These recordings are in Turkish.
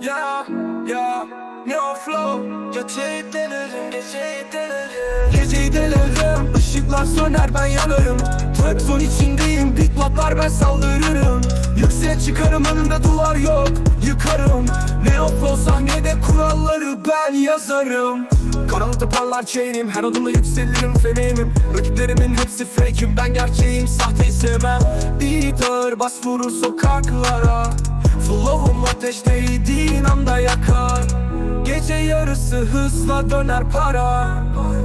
Ya ya No flow? Geceyi delerim Geceyi delerim Geceyi delerim Işıklar söner ben yanarım. Trap zone içindeyim Big patlar ben saldırırım. Yükseğe çıkarım önümde duvar yok Yıkarım. Neo flow sahnede kuralları ben yazarım. Karanlıkta parlar chainim Her adımda yükselirim feneyim Rakiplerimin hepsi fake'im Ben gerçeğim sahteyi sevmem Beater bas vurur sokaklara Flow'um ateşteydiğin anda yakar. Gece yarısı hızla döner para.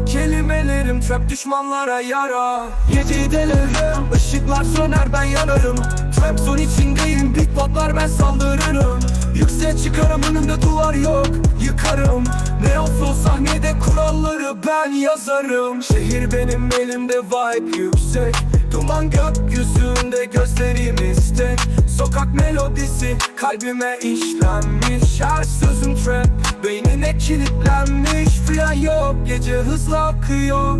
Kelimelerim trap düşmanlara yara. Geceyi delerim ışıklar söner ben yanarım. Trap zone içindeyim big patlar ben saldırırım. Yükseğe çıkarım önümde duvar yok Yıkarım. Neo flow sahnede kuralları ben yazarım. Şehir benim elimde vibe yüksek Duman gökyüzünde gözlerim istek Sokak melodisi kalbime işlenmiş. Her sözüm trap beynine kilitlenmiş. Fren yok gece hızla akıyor.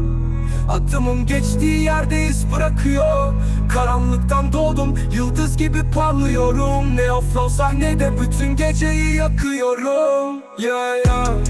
Adımım geçtiği yerde iz bırakıyor. Karanlıktan doğdum yıldız gibi parlıyorum. Neo flow sahnede bütün geceyi yakıyorum. Yeah yeah